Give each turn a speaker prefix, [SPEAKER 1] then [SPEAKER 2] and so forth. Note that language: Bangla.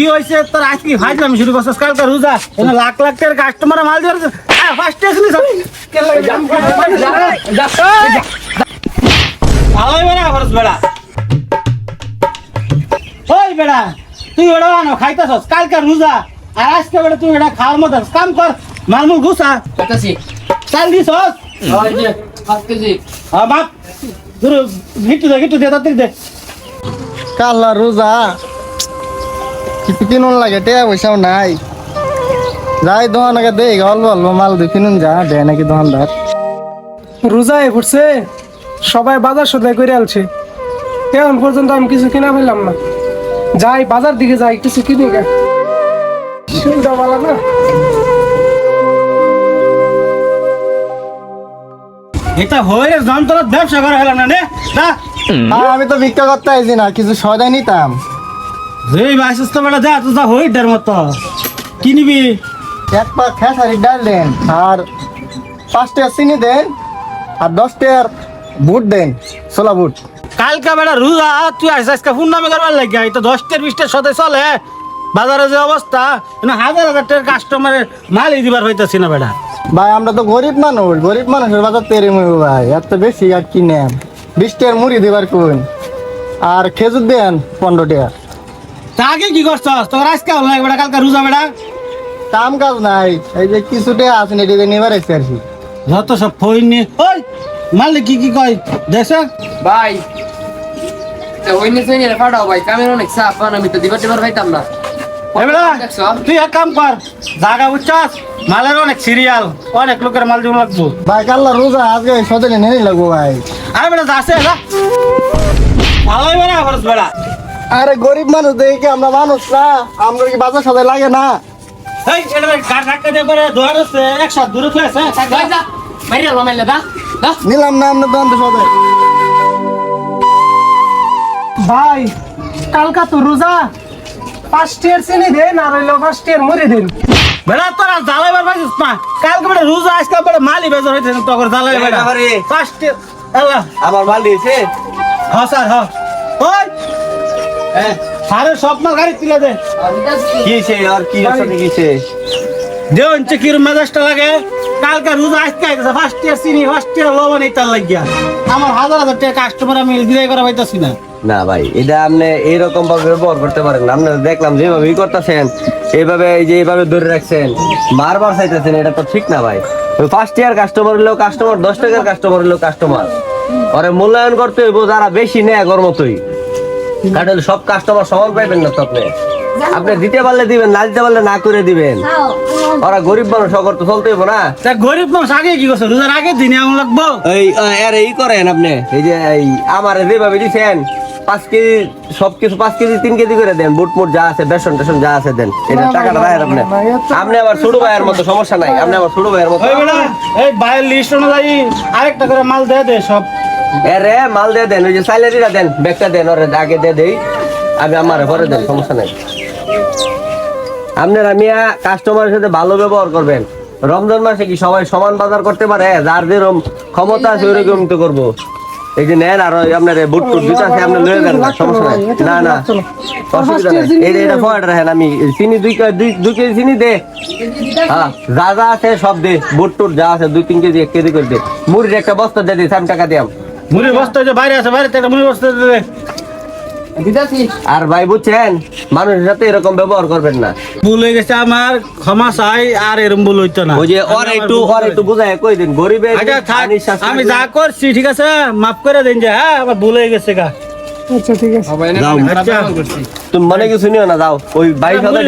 [SPEAKER 1] কি হয়েছে? তোর আজকে আমি শুরু করছিস? কালকে রোজা। এনে লাখ লাখ টাকার কাস্টমার মাল দিয়ে ফার্স্ট এসেছিস ভালোই বেড়া খরচ বেড়া? ওই বেড়া তুই ওটা বানো খাইতেছস। কালকে রোজা। আর আজকে বেড়া তুই এটা খাওয়ার মতো। কাম কর। মালমুল গুছা
[SPEAKER 2] কইতাছি
[SPEAKER 1] চাল দিছস?
[SPEAKER 2] ওই যে 5 কেজি।
[SPEAKER 1] হ্যাঁ বাপ। গুরু গিট্টু দে গিট্টু দে তাড়াতাড়ি দে।
[SPEAKER 3] কাল্লা রোজা। কিছু কিনুন লাগে টেয়া পয়সাও নাই। যাই দোকানকে দেই অল্প অল্প মাল দুই কিনুন যা দেয় নাকি দোকানদার।
[SPEAKER 4] রোজায় পড়ছে সবাই বাজার সদাই করে আলছে। এখন পর্যন্ত আমি কিছু কিনা পেলাম না। যাই বাজার দিকে যাই কিছু কিনি গা। সুবিধা ভালো না।
[SPEAKER 1] এটা হয়ে যন্ত্রত ব্যবসা করা হলাম না নে। না
[SPEAKER 3] আর আমি তো ভিক্ষা করতে আইছি না কিছু সদাই নিতাম।
[SPEAKER 1] এই বাইসিস তো বেড়া যা তুই যা হই ডার মতো। কি নিবি?
[SPEAKER 3] এক পা খেসারি ডাল দেন আর পাঁচটা চিনি দেন আর দশটার বুট দেন ছোলা বুট।
[SPEAKER 1] কালকা বেড়া রুজা তুই আইস আজকে ফোন নামে করবার লাগিয়া এটা দশটার বিশটার সাথে চলে। বাজারে যে অবস্থা না হাজার হাজার টাকার কাস্টমারের মালই দিবার হইতাছি না বেড়া
[SPEAKER 3] ভাই আমরা তো গরিব মানুষ গরিব মানুষের বাজার তেরে মুড়ি ভাই এত বেশি আর কি নেন? বিশ টাকার মুড়ি দিবার কোন আর খেজুর দেন পনেরো টাকা
[SPEAKER 1] তা আগে কি করছস? তোর আজকে হলো বেড়া কালকা রুজা বেড়া।
[SPEAKER 3] কাম কাজ নাই। এই যে কিছু টাকা আছে না এটা নিবার এসে আর কি।
[SPEAKER 1] যত সব ফইন নিয়ে ওই মালিক কি কি কয়? দেখ
[SPEAKER 2] ভাই তো ওই নিচে নিয়ে ফাটাও ভাই কামের অনেক চাপ আমি তো দিবার টিবার পাইতাম না।
[SPEAKER 1] এবেলা
[SPEAKER 2] দেখছ?
[SPEAKER 1] তুই এক কাম কর জাগা বুঝছস মালের অনেক সিরিয়াল অনেক লোকের মাল জমা লাগবো।
[SPEAKER 3] ভাই কাল্লা রোজা আজকে সজনে নিয়ে লাগবো ভাই।
[SPEAKER 1] আরে বেটা যাচ্ছে ভালোই বেড়া খরচ বেড়া।
[SPEAKER 3] আরে গরিব মানুষ দেখে আমরা মানুষ না আমরা কি বাজার সদাই লাগে না?
[SPEAKER 1] এই এটা গাড় ধাক্কা দিয়ে পরে দোয়ার আছে একসাথে দূরে থুয়েছে
[SPEAKER 2] ভাই যা মাইরে লো মাইলে দা দা
[SPEAKER 3] নিলাম না আমরা দন্ত সদাই
[SPEAKER 4] ভাই কালকা তো রোজা। টিয়ার চিনি দেন আর হইল পাঁচ টিয়ার মুড়ি দিন।
[SPEAKER 1] বেড়া তোরা জ্বালাইবার পাইছিস না কালকে বেটা রোজা আজকে মালি বেজার হইছে জ্বালাই। ফার্স্ট আল্লাহ।
[SPEAKER 5] আমার মাল দিয়েছে?
[SPEAKER 1] হ্যাঁ স্যার হ্যাঁ ওই মাল গাড়ি তুলে দে।
[SPEAKER 5] কিছে আর কি সাথে কিছে
[SPEAKER 1] হচ্ছে কি মেজাজটা লাগে। কালকে রোজা আজকে আইতেছে ফার্স্ট ইয়ার ফার্স্ট ইয়ার লবণ এইটার লাগিয়া। আমার হাজার হাজার টাকা কাস্টমার আমি বিদায় করা পাইতাছি না।
[SPEAKER 5] না ভাই, এটা আপনি ভাবে করতে পারেন না। দেখলাম যেভাবে ই করতেছেন, এইভাবে এই যে এইভাবে ধরে রাখছেন, বারবার চাইতেছেন, এটা তো ঠিক না ভাই। ফার্স্ট ইয়ার কাস্টমার হলেও কাস্টমার দশ টাকার কাস্টমার হলেও কাস্টমার ওরে মূল্যায়ন করতে হইব, যারা বেশি নেয় গর মতোই। কারণ সব কাস্টমার সমান পাইবেন না তো আপনি। আপনি দিতে পারলে দিবেন না দিতে পারলে না করে দিবেন। ওরা গরিব মানুষ অগর তো চলতে হইব না।
[SPEAKER 1] গরিব মানুষ আগে কি করছে? রোজার আগে দিনে এমন লাগবো?
[SPEAKER 5] এই এর এই করেন আপনি। এই যে এই আমার যেভাবে দিচ্ছেন পাঁচ কেজি সব কিছু পাঁচ কেজি তিন কেজি করে দেন। বুট মুট যা আছে বেসন টেসন যা আছে দেন। এটা টাকাটা রাখেন আপনি। আপনি আবার ছোট ভাইয়ের মতো সমস্যা নাই। আপনি আবার ছোট ভাইয়ের মতো।
[SPEAKER 1] এই বাইরের লিস্ট অনুযায়ী আরেকটা করে মাল দিয়ে দে সব।
[SPEAKER 5] এ রে মাল দিয়ে দেন ওই যে স্যালারিটা দেন ব্যাগটা দেন ওরে আগে দিয়ে দেই। আমি আমার পরে দেন সমস্যা নাই। আপনারা মিয়া কাস্টমারের সাথে ভালো ব্যবহার করবেন। রমজান মাসে কি সবাই সমান বাজার করতে পারে? যার যেরকম ক্ষমতা আছে ওইরকম তো করব। এই যে নেন আর আপনার বুট টুট জুতা আছে আপনি লয়ে যান সমস্যা নাই। না না অসুবিধা নাই। এই এটা রাখেন আমি চিনি দুই দুই দুই কেজি চিনি দে। হ্যাঁ যা যা আছে সব দে বুট টুট যা আছে দুই তিন কেজি এক কেজি করে দে। মুড়ির একটা বস্তা দিয়ে আমি টাকা দিয়াম।
[SPEAKER 1] মুড়ির বস্তা যে বাইরে আছে বাইরে মুড়ির বস্তা দে
[SPEAKER 5] আর ভাই বুঝছেন মানুষের সাথে এরকম ব্যবহার করবেন না।
[SPEAKER 1] ভুল গেছে আমার ক্ষমা চাই আর ভুল হইতো না।
[SPEAKER 5] ওই যে ওর একটু ওর একটু বুঝায় কই দিন গরিবের
[SPEAKER 1] আচ্ছা আমি যা করছি ঠিক আছে? মাফ করে দিন যে হ্যাঁ আমার ভুল হয়ে গেছে গা।
[SPEAKER 4] আচ্ছা ঠিক আছে।
[SPEAKER 1] আচ্ছা।
[SPEAKER 5] তুমি মনে কিছু নিও না যাও। ওই বাইশ হাজার